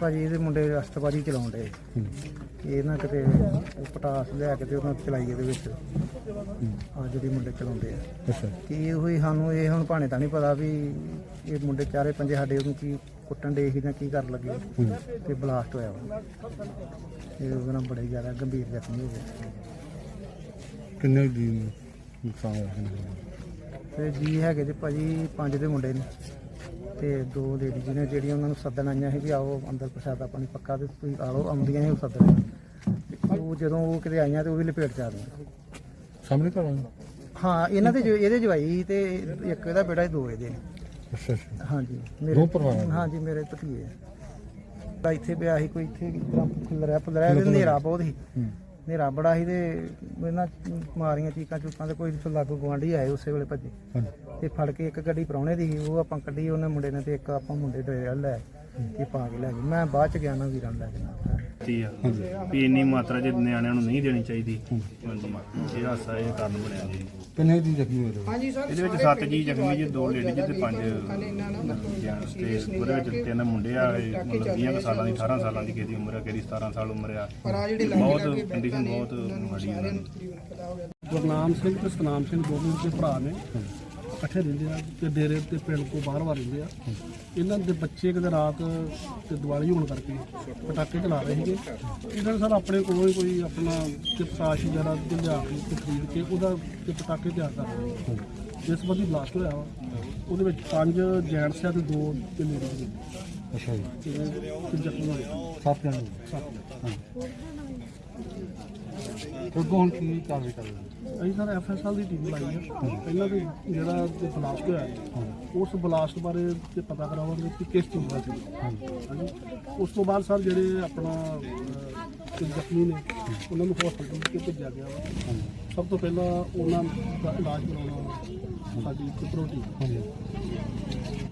ਭਾਜੀ ਇਹਦੇ ਮੁੰਡੇ ਰਸਤਬਾਜੀ ਚਲਾਉਣ ਦੇ ਇਹ ਨਾ ਕਿਤੇ ਉਹ ਪਟਾਸ ਲਿਆ ਕੇ ਤੇ ਉਹਨਾਂ ਚਲਾਈ ਇਹਦੇ ਵਿੱਚ। ਆ ਜਿਹੜੀ ਮੁੰਡੇ ਚਲਾਉਂਦੇ ਆ। ਅੱਛਾ। ਕੀ ਇਹੋ ਹੀ ਸਾਨੂੰ ਇਹ ਹੁਣ ਭਾਣੇ ਤਾਂ ਨਹੀਂ ਪਤਾ ਵੀ ਇਹ ਮੁੰਡੇ ਚਾਰੇ ਪੰਜੇ ਸਾਡੇ ਉਹਨੂੰ ਕੀ ਕੁੱਟਣ ਦੇ ਸੀ ਜਾਂ ਕੀ ਕਰਨ ਲੱਗੇ ਤੇ ਬਲਾਸਟ ਹੋਇਆ ਵਾ। ਇਹ ਉਹਦੇ ਨਾਲ ਬੜੇ ਜ਼ਿਆਦਾ ਗੰਭੀਰ ਜ਼ਖਮੀ ਹੋ ਗਏ। ਕਿੰਨੇ ਦੀ ਨੁਕਸਾਨ ਹੋਇਆ? ਤੇ ਜੀ ਹੈਗੇ ਤੇ ਭਾਜੀ ਪੰਜ ਦੇ ਮੁੰਡੇ ਨੇ। ਤੇ ਦੋ ਲੇਡੀਜ਼ ਨੇ ਜਿਹੜੀਆਂ ਉਹਨਾਂ ਨੂੰ ਸੱਦਣ ਆਈਆਂ ਸੀ ਵੀ ਆਓ ਅੰਦਰ ਪ੍ਰਸ਼ਾਦਾ ਪਾਣੀ ਪੱਕਾ ਤੇ ਤੁਸੀਂ ਆ ਲਓ ਆਉਂਦੀਆਂ ਸੀ ਉਹ ਸੱਦਣ ਤੇ ਉਹ ਜਦੋਂ ਉਹ ਕਿਤੇ ਆਈਆਂ ਤੇ ਉਹ ਵੀ ਲਪੇਟ ਚ ਆ ਗਈਆਂ। ਸਾਹਮਣੇ ਘਰ ਹਾਂ ਇਹਨਾਂ ਦੇ ਜੋ- ਇਹਦੇ ਜਵਾਈ ਤੇ ਇੱਕ ਇਹਦਾ ਬੇਟਾ ਸੀ, ਦੋ ਇਹਦੇ ਨੇ। ਅੱਛਾ ਅੱਛਾ। ਹਾਂਜੀ ਦੋ ਪਰਿਵਾਰਾਂ? ਹਾਂਜੀ ਮੇਰੇ ਭਤੀਏ ਆ ਇੱਥੇ ਪਿਆ ਸੀ ਕੋਈ ਇੱਥੇ ਕਿਸ ਤਰ੍ਹਾਂ ਖੁੱਲਰਿਆ ਪੁੱਲਰਿਆ ਹਨੇਰਾ ਬਹੁਤ ਸੀ। ਹੂੰ। ਹਨੇਰਾ ਬੜਾ ਸੀ ਤੇ ਇਹਨਾਂ ਮਾਰੀਆਂ ਚੀਕਾਂ ਚੂਕਾਂ ਤੇ ਕੋਈ ਲਾਗੂ ਗਵਾਂਢੀ ਆਏ ਉਸੇ ਵੇਲੇ ਭੱਜੇ। ਤੇ ਫੜ ਕੇ ਇੱਕ ਗੱਡੀ ਪ੍ਰਾਹੁਣੇ ਦੀ ਸੀ ਉਹ ਆਪਾਂ ਕੱਢੀ ਉਹਨੇ ਮੁੰਡੇ ਨੇ ਤੇ ਇੱਕ ਆਪਾਂ ਮੁੰਡੇ ਦੇ ਲੈ ਕੇ ਪਾ ਕੇ ਲੈ ਗਏ। ਮੈਂ ਬਾਅਦ ਚ ਗਿਆ ਨਾ ਵੀਰਾਂ ਨੂੰ ਲੈ ਕੇ ਨਾਲ। ਦਿੱਤੀ ਆ। ਵੀ ਇੰਨੀ ਮਾਤਰਾ ਚ ਨਿਆਣਿਆਂ ਨੂੰ ਨਹੀਂ ਦੇਣੀ ਚਾਹੀਦੀ ਹਾਂਜੀ ਇਹ ਹਾਸਾ ਇਹ ਕਾਰਨ ਬਣਿਆ ਜੀ। ਕਿੰਨੇ ਦੀ ਜ਼ਖਮੀ ਹੋਏ ਨੇ? ਇਹਦੇ ਵਿੱਚ ਸੱਤ ਜੀ ਜ਼ਖਮੀ ਜੀ ਦੋ ਲੇਡੀਜ਼ ਤੇ ਪੰਜ ਜੈਂਟਸ ਤੇ ਉਹਦੇ ਵਿੱਚ ਤਿੰਨ ਮੁੰਡੇ ਆ ਇਹ ਮਤਲਬ 20 ਕੁ ਸਾਲਾਂ ਦੀ 18 ਸਾਲਾਂ ਦੀ ਕਿਸੇ ਦੀ ਉਮਰ ਆ ਕਿਸੇ ਦੀ 17 ਸਾਲ ਉਮਰ ਆ। ਬਹੁਤ ਕੰਡੀਸ਼ਨ ਬਹੁਤ ਮਾੜੀ ਉਹਨਾਂ ਦੀ ਗੁਰਨਾਮ ਸਿੰਘ ਤੇ ਸਤਨਾਮ ਸਿੰਘ ਦੋਵੇਂ ਦੇ ਭਰਾ ਨੇ। ਇਕੱਠੇ ਰਹਿੰਦੇ ਆ ਤੇ ਡੇਰੇ ਤੇ ਪਿੰਡ ਕੋ ਬਾਹਰ ਬਾਹਰ ਰਹਿੰਦੇ ਆ। ਇਹਨਾਂ ਦੇ ਬੱਚੇ ਕਿਤੇ ਰਾਤ ਤੇ ਦੀਵਾਲੀ ਹੋਣ ਕਰਕੇ ਪਟਾਕੇ ਚਲਾ ਰਹੇ ਸੀਗੇ। ਇਹਨਾਂ ਨੇ ਸਰ ਆਪਣੇ ਕੋਲੋਂ ਹੀ ਕੋਈ ਆਪਣਾ ਤੇ ਪਤਾਸ਼ ਵਗੈਰਾ ਤੇ ਲਿਆ ਕੇ ਤੇ ਖਰੀਦ ਕੇ ਉਹਦਾ ਤੇ ਪਟਾਕੇ ਤਿਆਰ ਕਰ ਰਹੇ ਸੀ ਇਸ ਸੰਬੰਧੀ ਬਲਾਸਟ ਹੋਇਆ ਵਾ ਉਹਦੇ ਵਿੱਚ ਪੰਜ ਜੈਂਟਸ ਆ ਤੇ ਦੋ ਤੇ ਲੇਡੀਜ਼ ਅੱਛਾ ਜੀ। ਤੇ ਤੇ ਜ਼ਖਮੀ ਹੋਏ। ਸੱਤ ਜਣੇ। ਸੱਤ। ਤੇ ਕੌਣ ਕੀ ਕਾਰਵਾਈ ਕਰ ਰਹੇ ਨੇ? ਅਸੀਂ ਸਰ ਐਫਐਸਐਲ ਦੀ ਟੀਮ ਲਾਈ ਹੈ ਪਹਿਲਾਂ ਤੇ ਜਿਹੜਾ ਤੇ ਬਲਾਸਟ ਹੋਇਆ ਉਸ ਬਲਾਸਟ ਬਾਰੇ ਤੇ ਪਤਾ ਕਰਾਵਾਂਗੇ ਕਿ ਕਿਸ ਚੀਜ਼ ਦਾ ਸੀ। ਹਾਂਜੀ। ਉਸ ਤੋਂ ਬਾਅਦ ਸਰ ਜਿਹੜੇ ਆਪਣਾ ਅਹ, ਤੇ ਜ਼ਖਮੀ ਨੇ ਉਹਨਾਂ ਨੂੰ ਹਸਪਤਾਲ ਵਿੱਚ ਭੇਜਿਆ ਗਿਆ ਵਾ। ਸਭ ਤੋਂ ਪਹਿਲਾਂ ਉਹਨਾਂ ਦਾ ਇਲਾਜ ਕਰਾਉਣਾ ਸਾਡੀ ਇੱਕ